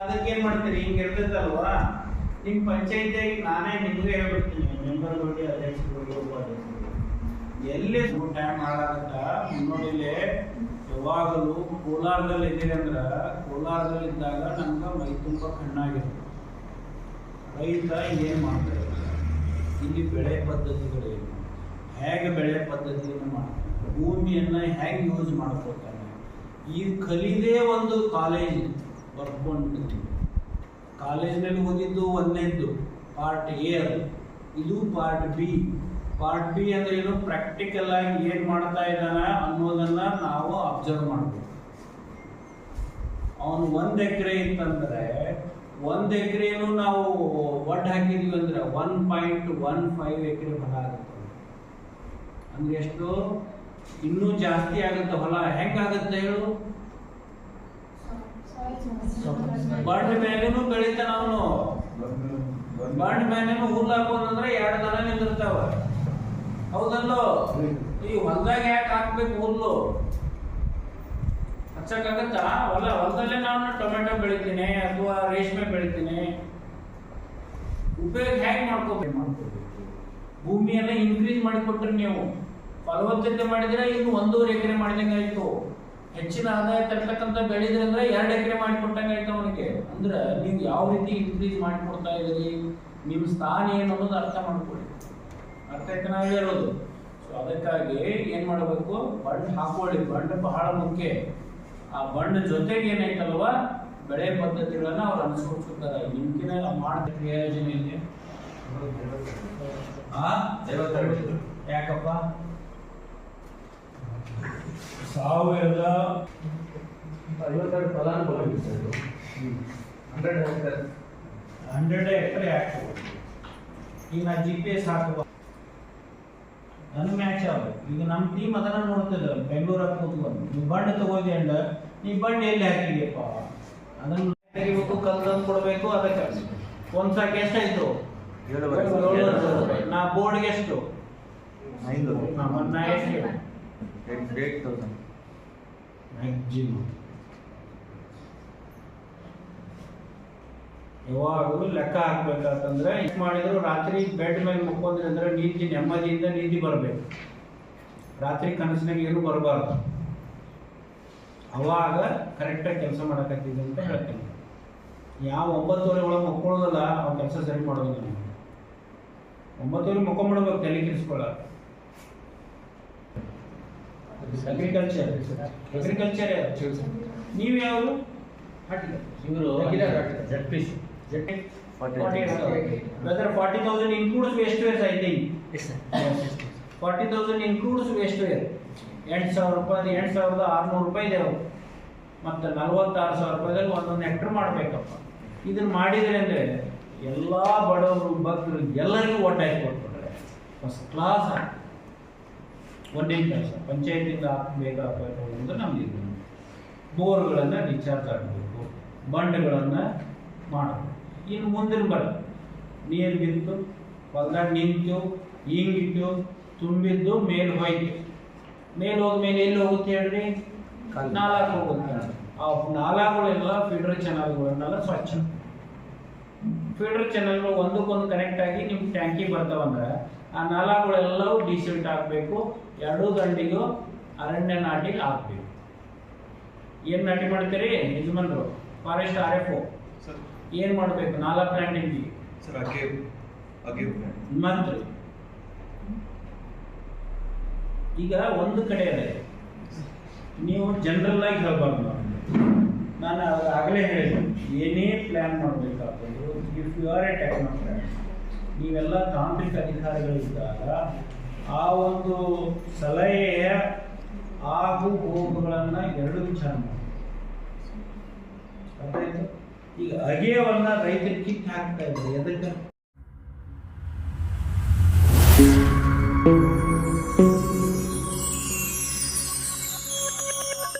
ಅದಕ್ಕೆ ಏನ್ ಮಾಡ್ತೀರಿ? ಹಿಂಗ್ ಇರ್ತೈತಲ್ವಾ? ನಿಮ್ ಪಂಚಾಯತಿಯಾಗಿ ನಾನೇ ನಿಮ್ಗೆ ಹೇಳ್ಬಿಡ್ತೀನಿ. ಮೆಂಬರ್ಗಳಿಗೆ ಅಧ್ಯಕ್ಷರುಗಳಿಗೆ ಉಪಾಧ್ಯಕ್ಷರು ಎಲ್ಲಿ ಟೈಮ್ ಹಾಳಾಗತ್ತ ಮುನ್ನೋಡಿಲೆ ಯಾವಾಗಲೂ ಕೋಲಾರದಲ್ಲಿ ಇದ್ದೀರಿ ಅಂದ್ರ, ಕೋಲಾರದಲ್ಲಿ ಇದ್ದಾಗ ನಮ್ಗೆ ಮೈ ತುಂಬ ಕಣ್ಣಾಗಿರುತ್ತೆ. ರೈತ ಏನ್ ಮಾಡ್ತಾರೆ ಇಲ್ಲಿ ಬೆಳೆ ಪದ್ಧತಿಗಳೇನು ಹೇಗೆ ಬೆಳೆ ಪದ್ಧತಿಯನ್ನು ಮಾಡ್ತಾರೆ? ಭೂಮಿಯನ್ನ ಹೇಗೆ ಯೂಸ್ ಮಾಡ್ಕೊತಾರೆ ಈ ಕಲಿದೇ ಒಂದು ಕಾಲೇಜ್ ಬರ್ಕೊಂಡು ಕಾಲೇಜ್ನಲ್ಲಿ ಓದಿದ್ದು ಒಂದನೇದ್ದು ಪಾರ್ಟ್ ಎ ಅದು. ಇದು ಪಾರ್ಟ್ ಬಿ ಪಾರ್ಟ್ ಬಿ ಅಂದ್ರೆ ಏನು ಪ್ರಾಕ್ಟಿಕಲ್ ಆಗಿ ಏನು ಮಾಡ್ತಾ ಇದ್ದಾನ ಅನ್ನೋದನ್ನ ನಾವು ಅಬ್ಸರ್ವ್ ಮಾಡಬೇಕು ಅವನು ಒಂದು ಎಕರೆ ಇತ್ತಂದರೆ, ಒಂದು ಎಕರೆನು ನಾವು ಒಡ್ ಹಾಕಿದ್ವಿ ಅಂದ್ರೆ ಒನ್ ಪಾಯಿಂಟ್ ಒನ್ ಫೈವ್ ಎಕರೆ ಹೊಲ ಆಗುತ್ತೆ. ಅಂದ್ರೆ ಎಷ್ಟು, ಇನ್ನೂ ಜಾಸ್ತಿ ಆಗುತ್ತೆ ಹೊಲ. ಹೆಂಗಾಗುತ್ತೆ ಹೇಳು? ಬಂಡ್ ಮ್ಯಾಲೇನು ಬೆಳಿತಾನ ಅವನು. ಬಂಡ್ ಮ್ಯಾಲೇನು ಹುಲ್ಲು ಹಾಕೋದಂದ್ರೆ ಎರಡು ದನ ನಿಂದಿರ್ತಾವ. ಹೌದಲ್ಲೋ? ಈ ಹೊಲ್ದಾಗ ಯಾಕೆ ಹಾಕ್ಬೇಕು ಹುಲ್ಲು? ಹಚ್ಚಕ್ಕಾಗತ್ತಾ? ಹೊಲ, ಹೊಲದಲ್ಲೇ ನಾನು ಟೊಮೆಟೊ ಬೆಳಿತೀನಿ ಅಥವಾ ರೇಷ್ಮೆ ಬೆಳಿತೀನಿ. ಉಪಯೋಗ ಹೇಗೆ ಮಾಡ್ಕೋಬೇಕು? ಭೂಮಿಯನ್ನ ಇನ್ಕ್ರೀಸ್ ಮಾಡಿಕೊಟ್ರಿ ನೀವು. ಫಲವತ್ತತೆ ಮಾಡಿದ್ರೆ ಇನ್ನು ಒಂದೂವರೆ ಎಕರೆ ಮಾಡಿದಂಗೆ ಆಯ್ತು ಹೆಚ್ಚಿನ ಆದಾಯ ತರ್ತಕ್ಕಂಥ ಬೆಳೆದ್ರಿ ಅಂದ್ರೆ ಎರಡು ಎಕರೆ ಮಾಡಿಕೊಟ್ಟಂಗೆ ಆಯ್ತು ಅವನಿಗೆ. ಅಂದ್ರೆ ನೀವು ಯಾವ ರೀತಿ ಇನ್ಕ್ರೀಸ್ ಮಾಡಿಕೊಡ್ತಾ ಇದ್ದೀರಿ? ನಿಮ್ಮ ಸ್ಥಾನ ಏನು ಅನ್ನೋದು ಅರ್ಥ ಮಾಡ್ಕೊಳ್ಳಿ. ಅರ್ಥ ಆಯ್ತು ನಾವು ಹೇಳೋದು. ಸೊ ಅದಕ್ಕಾಗಿ ಏನ್ ಮಾಡಬೇಕು? ಬಂಡ್ ಹಾಕೊಳ್ಳಿ. ಬಂಡ್ ಬಹಳ ಮುಖ್ಯ. ಆ ಬಂಡ್ ಜೊತೆಗೆ ಏನಾಯ್ತಲ್ವ? ಬೆಳೆ ಪದ್ಧತಿಗಳನ್ನ ಅವ್ರು ಅನುಸರಿಸುತ್ತಾರೆ. ನಿಮ್ಗಿನ ಮಾಡಬೇಕು ಯೋಜನೆಯಲ್ಲಿ ಯಾಕಪ್ಪ? ಸಾವಿರದ ಐವತ್ತೆರಡು ಫಲಾನುಭವಿ ಸರ್ ಹಂಡ್ರೆಡ್ ಹೆಕ್ಟರ್ ಹಂಡ್ರೆಡ್ ಎಕರೆ ಹಾಕ್ಬೋದು ಈಗ ನಾ ಜಿ ಪಿ ಎಸ್ ಹಾಕಬಹುದು ನನ್ ಮ್ಯಾಚ್ ಅವರು ಈಗ ನಮ್ಮ ಟೀಮ್ ಅದನ್ನ ನೋಡ್ತಿದ್ದ ಬೆಂಗಳೂರಾಗ ಕೂತ್ಕೊಂಡು. ನೀವು ಬಂಡ್ ತಗೋದಿ ಅಂಡ ನೀ ಬಂಡ್ ಎಲ್ಲಿ ಹಾಕಿದ್ಯಪ್ಪ? ಅದನ್ನ ತೆಗಿಬೇಕು ಕಲ್ ತಂದು ಕೊಡಬೇಕು ಅದಕ್ಕೆ ಒಂದ್ ಸಾಕ್ ಎಷ್ಟಾಯ್ತು. ನಾ ಬೋರ್ಡ್ಗೆ ಎಷ್ಟು? ಐದು ನಾ ಎಷ್ಟು? ಏಟ್ ತೌಸಂಡ್ ಮ್ಯಾಕ್ಸಿಮಮ್ ಯಾವಾಗಲೂ ಲೆಕ್ಕ ಹಾಕ್ಬೇಕಂತಂದ್ರೆ ಇದು ಮಾಡಿದ್ರು ರಾತ್ರಿ ಬೆಡ್ ಮೇಲೆ ಮುಕ್ಕೊಂಡ್ರಿ ಅಂದ್ರೆ ನೀತಿ ನೆಮ್ಮದಿಯಿಂದ ನೀತಿ ಬರಬೇಕು. ರಾತ್ರಿ ಕನಸಿನಾಗ ಏನು ಬರಬಾರ್ದು. ಅವಾಗ ಕರೆಕ್ಟಾಗಿ ಕೆಲಸ ಮಾಡಕತ್ತಿದ್ದೆ ಅಂತ ಹೇಳ್ತೇನೆ. ಯಾವ ಒಂಬತ್ತುವರೆ ಒಳಗೆ ಮಕ್ಕೊಳ್ಳೋದಲ್ಲ ಅವ್ನ ಕೆಲಸ ಸರಿ ಮಾಡೋದು ನನಗೆ ಒಂಬತ್ತುವರೆ ಮಕ್ಕೊಂಬಿಡ್ಬೇಕು ತಲೆ ಕೆಡಿಸ್ಕೊಳ್ಳ ಅಗ್ರಿಕಲ್ಚರ್ ಅಗ್ರಿಕಲ್ಚರ್ ನೀವು ಯಾವುದು? ಇವರು whether forty thousand includes waste wares, I think. Forty thousand includes waste ware. ಎಂಟು ಸಾವಿರ ರೂಪಾಯಿ ಎಂಟು ಸಾವಿರದ ಆರ್ನೂರು ರೂಪಾಯಿ ಅವು. ಮತ್ತು ನಲವತ್ತಾರು ಸಾವಿರ ರೂಪಾಯಿದಲ್ಲಿ ಒಂದೊಂದು ಹೆಕ್ಟರ್ ಮಾಡಬೇಕಪ್ಪ. ಇದನ್ನು ಮಾಡಿದರೆ ಅಂದರೆ ಎಲ್ಲ ಬಡವರು ಭಕ್ತರು ಎಲ್ಲರಿಗೂ ಒಟ್ಟಾಗಿ ಕೊಟ್ಬಿಟ್ರೆ ಫಸ್ಟ್ ಕ್ಲಾಸ್ ಒಂದೇ ಕೆಲಸ ಪಂಚಾಯತಿಂದ ಅಂತ ನಮ್ದು ಇದು. ಬೋರ್ಗಳನ್ನು ಡಿಸ್ಚಾರ್ಜ್ ಆಗಬೇಕು. ಬಂಡೆಗಳನ್ನು ಮಾಡಬೇಕು. ಇನ್ನು ಮುಂದಿನ ಬರ, ನೀರು ಬಿತ್ತು ಹೊಲ್ದಾಗ ನಿಂತು, ಹಿಂಗಿಟ್ಟು, ತುಂಬಿದ್ದು, ಮೇಲೆ ಹೋಯ್ತು. ಮೇಲೆ ಹೋದ್ಮೇಲೆ ಎಲ್ಲಿ ಹೋಗುತ್ತೆ ಹೇಳ್ರಿ. ನಾಲ್ಕು ಹೋಗುತ್ತೆ. ಆ ನಾಲಾಗಳೆಲ್ಲ ಫಿಲ್ಟರ್ ಚಾನಲ್ಗಳನ್ನೆಲ್ಲ ಸ್ವಚ್ಛ. ಫೀಡರ್ ಚಾನಲ್ಗಳು ಒಂದಕ್ಕೊಂದು ಕನೆಕ್ಟ್ ಆಗಿ ನಿಮ್ಮ ಟ್ಯಾಂಕಿ ಬರ್ತಾವಂದ್ರೆ ಆ ನಾಲಾಗಳೆಲ್ಲವೂ ಡಿಸಿಲ್ಟ್ ಹಾಕಬೇಕು ಎರಡೂ ದಂಡಿಗೂ ಅರಣ್ಯ ನಾಟಿ ಹಾಕ್ಬೇಕು ಏನ್ ನಾಟಿ ಮಾಡ್ತೀರಿ? ಯಜಮಾನ್ರು ಫಾರೆಸ್ಟ್ ಆರ್ ಎಫ್ ಸರ್. ಏನ್ ಮಾಡ್ಬೇಕು? ನಾಲಾ ಪ್ಲಾಂಟಿಂಗ್ ಮಂತ್ರಿ ಈಗ ಒಂದು ಕಡೆ ಅದೇ ನೀವು ಜನರಲ್ ಆಗಿ ಹೇಳ್ಬಾರ್ದು. ನಾನು ಆಗಲೇ ಹೇಳಿದೆ ಏನೇ plan ಮಾಡಬೇಕಾದ್ರು if you are a technocrat ನೀವೆಲ್ಲ ತಾಂತ್ರಿಕ ಅಧಿಕಾರಿಗಳಿದ್ದಾಗ, ಆ ಒಂದು ಸಲಹೆಯ ಆಗು ಹೋಗುಗಳನ್ನು ಎರಡು ವಿಚಾರ ಮಾಡಿ? ಈಗ ಅಗೆಯವನ್ನು ರೈತರಿಗೆ ಕಿತ್ತು ಹಾಕ್ತಾ ಇದ್ದಾರೆ, ಎದಕ್ಕೆ